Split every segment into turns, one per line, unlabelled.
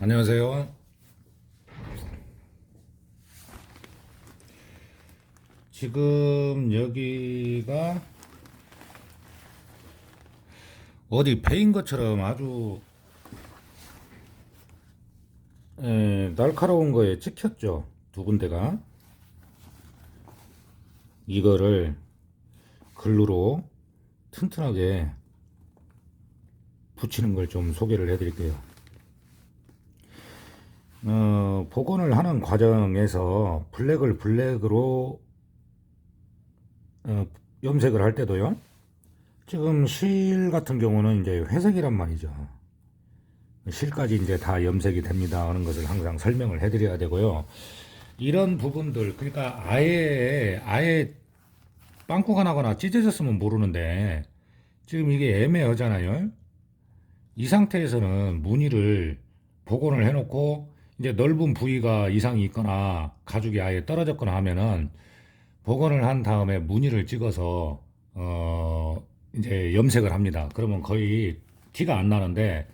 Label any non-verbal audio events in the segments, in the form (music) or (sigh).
안녕하세요. 지금 여기가 어디 배인 것처럼 아주 에, 날카로운 거에 찍혔죠. 두 군데가. 이거를 글루로 튼튼하게 붙이는 걸 좀 소개를 해 드릴게요. 어, 복원을 하는 과정에서 블랙을 블랙으로 어, 염색을 할 때도요. 지금 실 같은 경우는 이제 회색이란 말이죠. 실까지 이제 다 염색이 됩니다. 하는 것을 항상 설명을 해드려야 되고요. 이런 부분들, 그러니까 아예, 아예 빵꾸가 나거나 찢어졌으면 모르는데, 지금 이게 애매하잖아요. 이 상태에서는 무늬를 복원을 해놓고, 이제 넓은 부위가 이상이 있거나, 가죽이 아예 떨어졌거나 하면은, 복원을 한 다음에 무늬를 찍어서, 어, 이제 염색을 합니다. 그러면 거의 티가 안 나는데,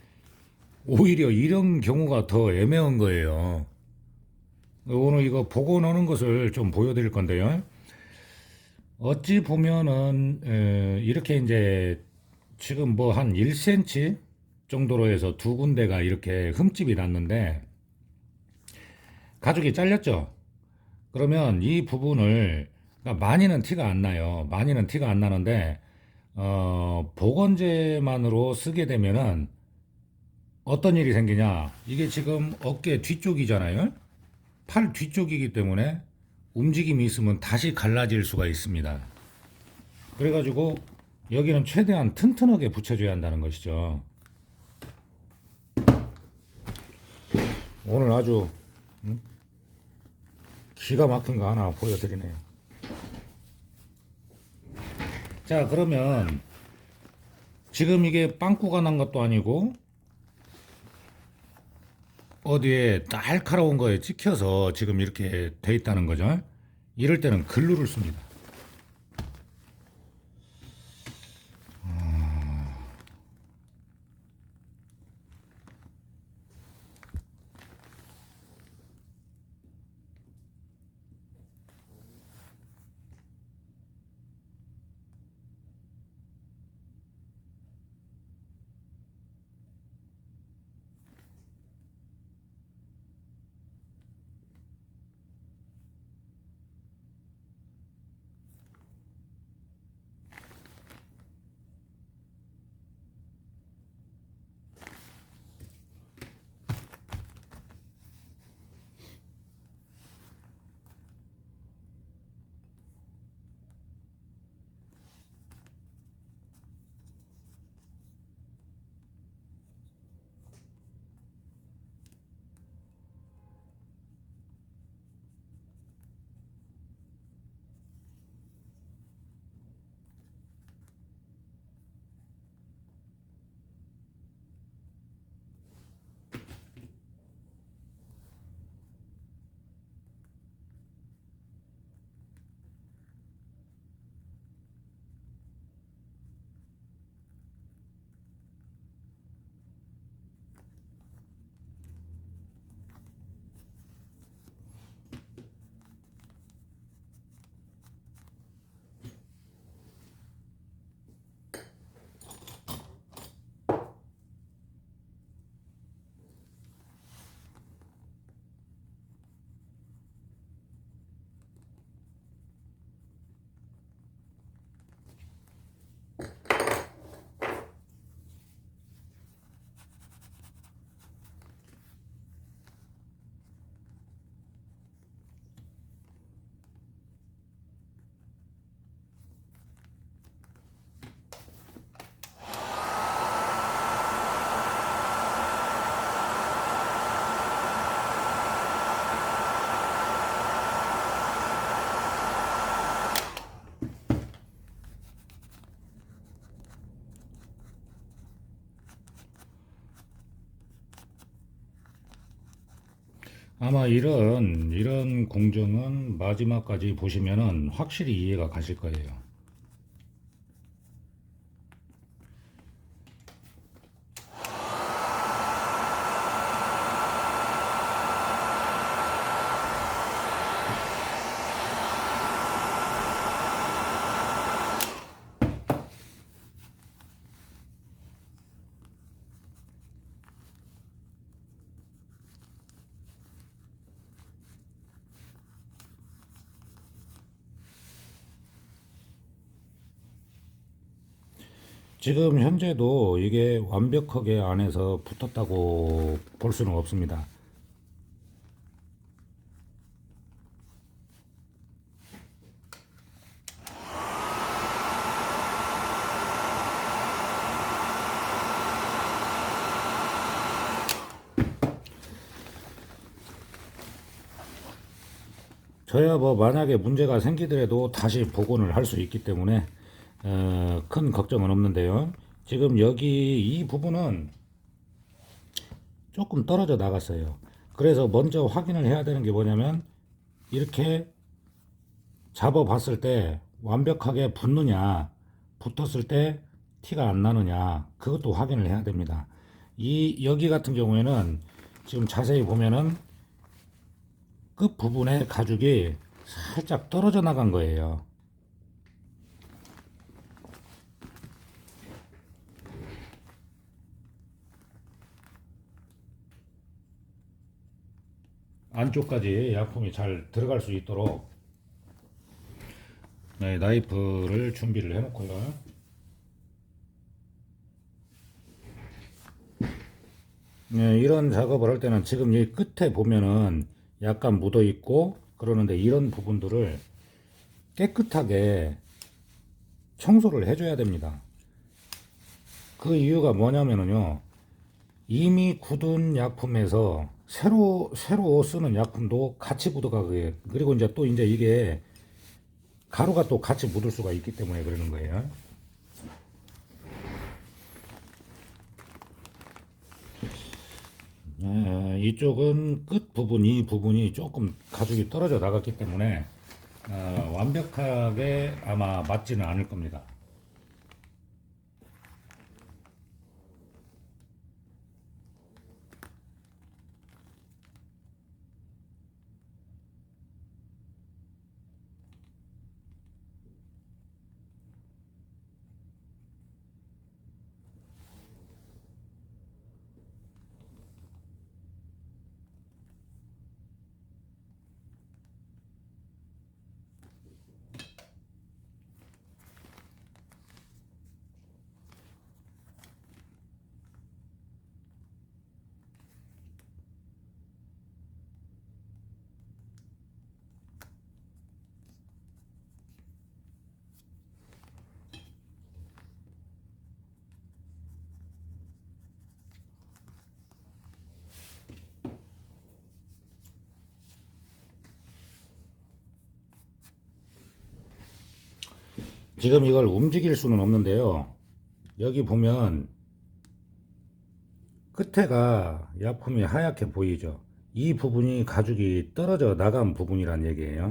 오히려 이런 경우가 더 애매한 거예요. 오늘 이거 복원하는 것을 좀 보여드릴 건데요. 어찌 보면은 에, 이렇게 이제 지금 뭐 한 1cm 정도로 해서 두 군데가 이렇게 흠집이 났는데 가죽이 잘렸죠. 그러면 이 부분을 그러니까 많이는 티가 안 나요. 많이는 티가 안 나는데 어, 복원제만으로 쓰게 되면은 어떤 일이 생기냐? 이게 지금 어깨 뒤쪽이잖아요. 팔 뒤쪽이기 때문에 움직임이 있으면 다시 갈라질 수가 있습니다. 그래가지고 여기는 최대한 튼튼하게 붙여줘야 한다는 것이죠. 오늘 아주 음? 기가 막힌 거 하나 보여드리네요. 자, 그러면 지금 이게 빵꾸가 난 것도 아니고 어디에 날카로운 거에 찍혀서 지금 이렇게 돼 있다는 거죠. 이럴 때는 글루를 씁니다. 아마 이런 이런 공정은 마지막까지 보시면은 확실히 이해가 가실 거예요. 지금 현재도 이게 완벽하게 안에서 붙었다고 볼 수는 없습니다. 저야 뭐 만약에 문제가 생기더라도 다시 복원을 할 수 있기 때문에 어, 큰 걱정은 없는데요. 지금 여기 이 부분은 조금 떨어져 나갔어요. 그래서 먼저 확인을 해야 되는 게 뭐냐면 이렇게 잡아 봤을 때 완벽하게 붙느냐 붙었을 때 티가 안 나느냐 그것도 확인을 해야 됩니다. 이 여기 같은 경우에는 지금 자세히 보면은 끝 부분에 가죽이 살짝 떨어져 나간 거예요. 안쪽까지 약품이 잘 들어갈 수 있도록 네, 나이프를 준비를 해놓고요. 네, 이런 작업을 할 때는 지금 이 끝에 보면은 약간 묻어 있고 그러는데 이런 부분들을 깨끗하게 청소를 해줘야 됩니다. 그 이유가 뭐냐면은요, 이미 굳은 약품에서 새로 새로 쓰는 약품도 같이 묻어가게 그리고 이제 또 이제 이게 가루가 또 같이 묻을 수가 있기 때문에 그러는 거예요. 예, 이쪽은 끝 부분 이 부분이 조금 가죽이 떨어져 나갔기 때문에 어, 완벽하게 아마 맞지는 않을 겁니다. 지금 이걸 움직일 수는 없는데요. 여기 보면 끝에가 약품이 하얗게 보이죠. 이 부분이 가죽이 떨어져 나간 부분이란 얘기예요.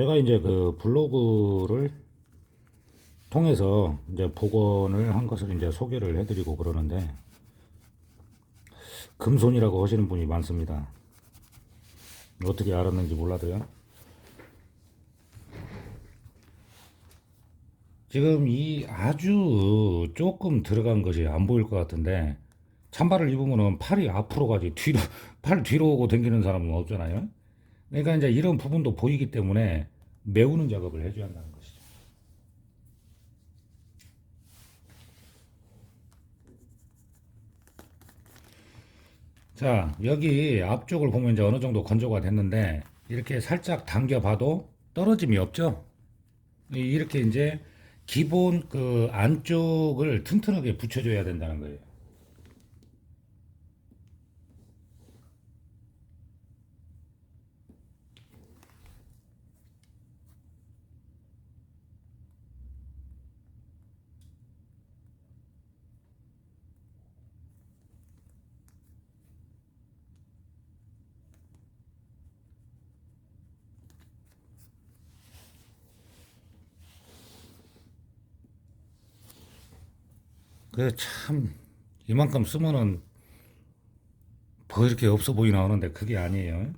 제가 이제 그 블로그를 통해서 이제 복원을 한 것을 이제 소개를 해드리고 그러는데 금손이라고 하시는 분이 많습니다. 어떻게 알았는지 몰라도요. 지금 이 아주 조금 들어간 것이 안 보일 것 같은데 찬바를 입으면은 팔이 앞으로 가지 뒤로 팔 뒤로 오고 당기는 사람은 없잖아요. 그러니까 이제 이런 부분도 보이기 때문에 메우는 작업을 해줘야 한다는 것이죠. 자, 여기 앞쪽을 보면 이제 어느 정도 건조가 됐는데 이렇게 살짝 당겨봐도 떨어짐이 없죠? 이- 이렇게 이제 기본 그 안쪽을 튼튼하게 붙여줘야 된다는 거예요. 그 참 이만큼 쓰면은 더 이렇게 없어 보이나 하는데 그게 아니에요.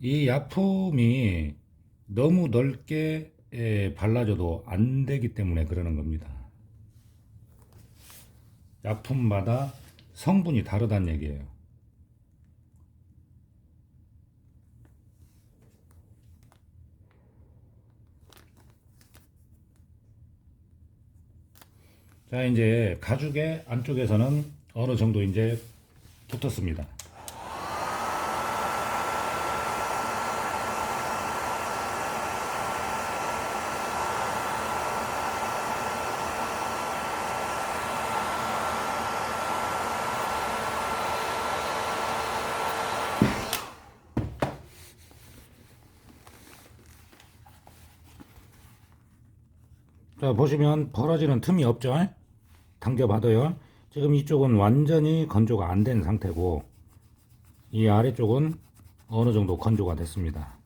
이 약품이 너무 넓게 에, 발라줘도 안 되기 때문에 그러는 겁니다. 약품마다 성분이 다르다는 얘기예요. 자, 이제 가죽의 안쪽에서는 어느 정도 이제 붙었습니다. 자, 보시면 벌어지는 틈이 없죠? 당겨봐도요. 지금 이쪽은 완전히 건조가 안 된 상태고, 이 아래쪽은 어느 정도 건조가 됐습니다.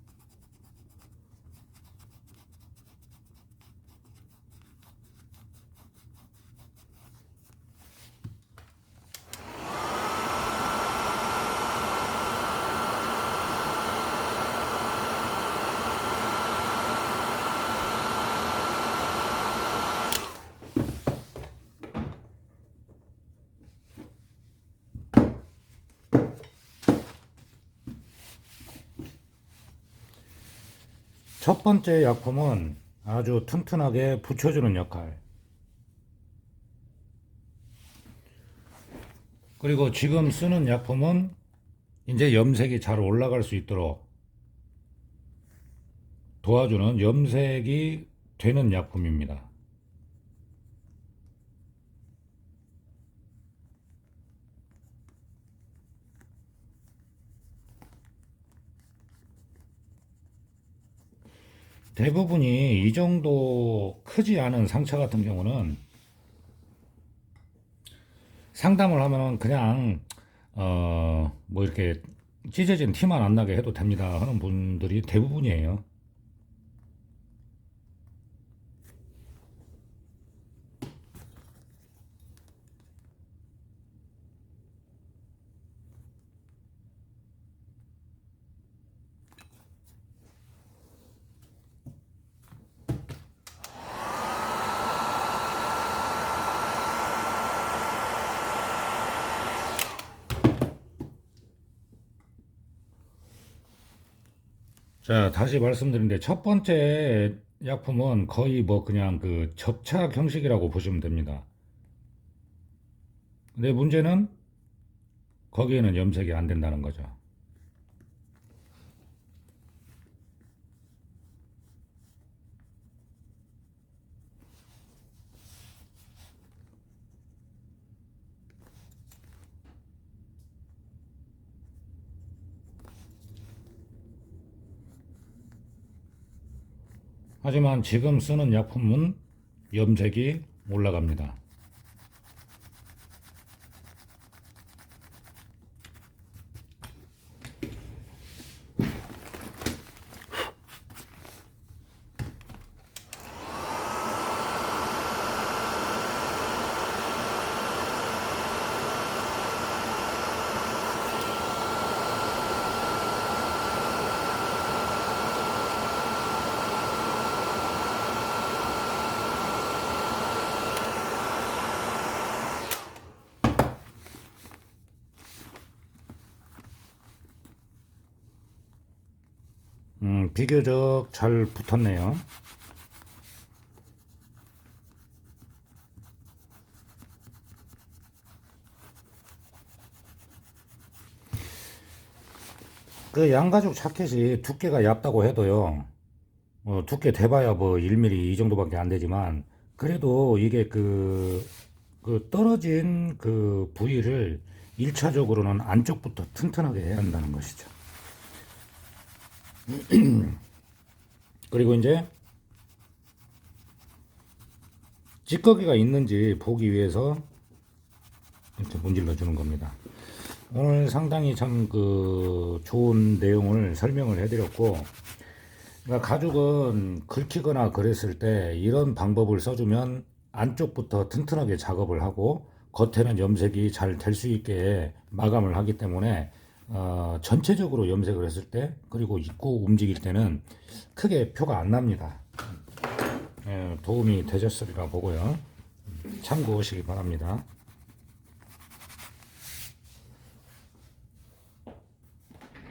첫 번째 약품은 아주 튼튼하게 붙여주는 역할. 그리고 지금 쓰는 약품은 이제 염색이 잘 올라갈 수 있도록 도와주는 염색이 되는 약품입니다. 대부분이 이 정도 크지 않은 상처 같은 경우는 상담을 하면은 그냥 어 뭐 이렇게 찢어진 티만 안 나게 해도 됩니다 하는 분들이 대부분이에요. 자, 다시 말씀드린데 첫 번째 약품은 거의 뭐 그냥 그 접착 형식이라고 보시면 됩니다. 근데 문제는 거기에는 염색이 안 된다는 거죠. 하지만 지금 쓰는 약품은 염색이 올라갑니다. 음, 비교적 잘 붙었네요. 그 양가죽 자켓이 두께가 얇다고 해도요, 어, 두께 돼봐야 뭐 1mm 이 정도밖에 안 되지만, 그래도 이게 그, 그 떨어진 그 부위를 1차적으로는 안쪽부터 튼튼하게 해야 한다는 것이죠. (clears throat) 그리고 이제 찌꺼기가 있는지 보기 위해서 이렇게 문질러 주는 겁니다. 오늘 상당히 참 그 좋은 내용을 설명을 해드렸고, 그러니까 가죽은 긁히거나 그랬을 때 이런 방법을 써주면 안쪽부터 튼튼하게 작업을 하고 겉에는 염색이 잘 될 수 있게 마감을 하기 때문에 어, 전체적으로 염색을 했을 때 그리고 입고 움직일 때는 크게 표가 안 납니다. 예, 도움이 되셨으리라 보고요. 참고하시기 바랍니다.